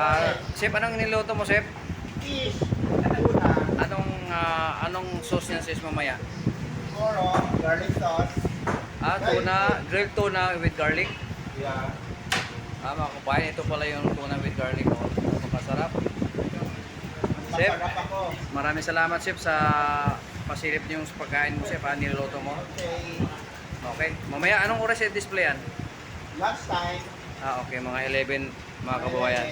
Ah, chef, anong niluto mo, chef? Fish, Anong ah, anong sauce niyan, sis, mamaya? koro, garlic sauce. Ah, tuna, grilled tuna with garlic. Yeah. Ah, mga kabayan, ito pala yung tuna with garlic. Oh. Masarap. Chef. Maraming salamat, chef, sa pasilip niyo sa pagkain mo, chef, ah, niluto mo. Okay. Okay. Mamaya, anong oras yung displayan? Last time. Ah, okay, mga 11, mga kababayan.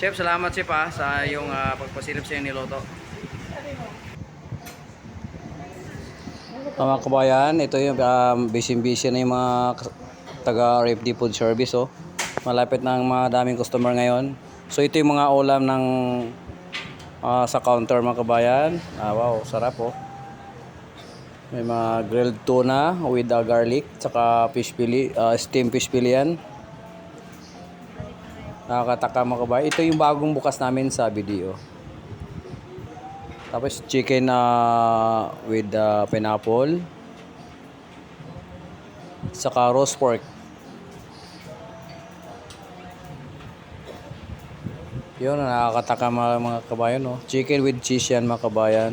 Chef, salamat, chef, ah, sa yung ah, pagpasilip sa yung niluto. Ah, mga kabayan, ito yung um, busy-busy na yung mga taga RFD Food Service oh. Malapit na ang mga daming customer ngayon. So ito yung mga ulam ng ah, sa counter mga kabayan. Ah, wow, sarap oh. May mga grilled tuna with uh, garlic, tsaka fish pili, uh, steam fish pili yan. Nakakataka mga kabayan. Ito yung bagong bukas namin sa BDO. Tapos chicken na with uh, pineapple. Saka roast pork. Yun, nakakataka mga, mga kabayan. No? Chicken with cheese yan mga kabayan.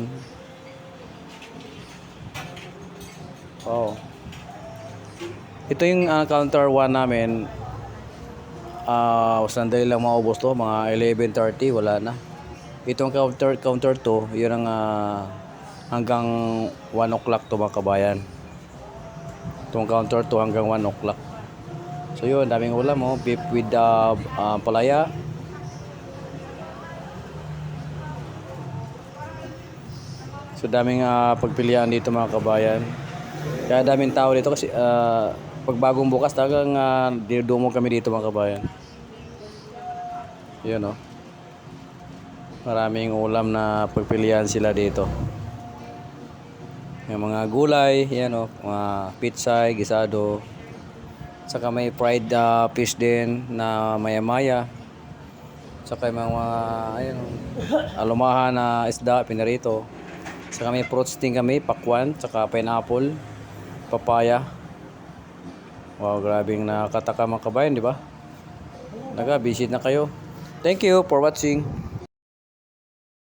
Oh. Ito yung ah, counter 1 namin. Ah, sandali lang maubos to, mga 11:30 wala na. Itong counter counter 2, yun ang ah, hanggang 1 o'clock to mga kabayan. Itong counter 2 hanggang 1 o'clock. So yun, daming ulam oh, beef with ah, ah, palaya. So daming ah, pagpilian dito mga kabayan. Kaya daming tao dito kasi ah, pag bagong bukas talagang uh, dinudumog kami dito mga kabayan. Yun oh. Maraming ulam na pagpilian sila dito. May mga gulay, yan oh, mga pizza, gisado. Saka may fried ah, fish din na maya-maya. Saka may mga ayun, oh, alumahan na isda pinarito. Saka may fruits din kami, pakwan, saka pineapple, papaya. Wow, grabing nakakataka mga kabayan, di ba? Naga, visit na kayo. Thank you for watching.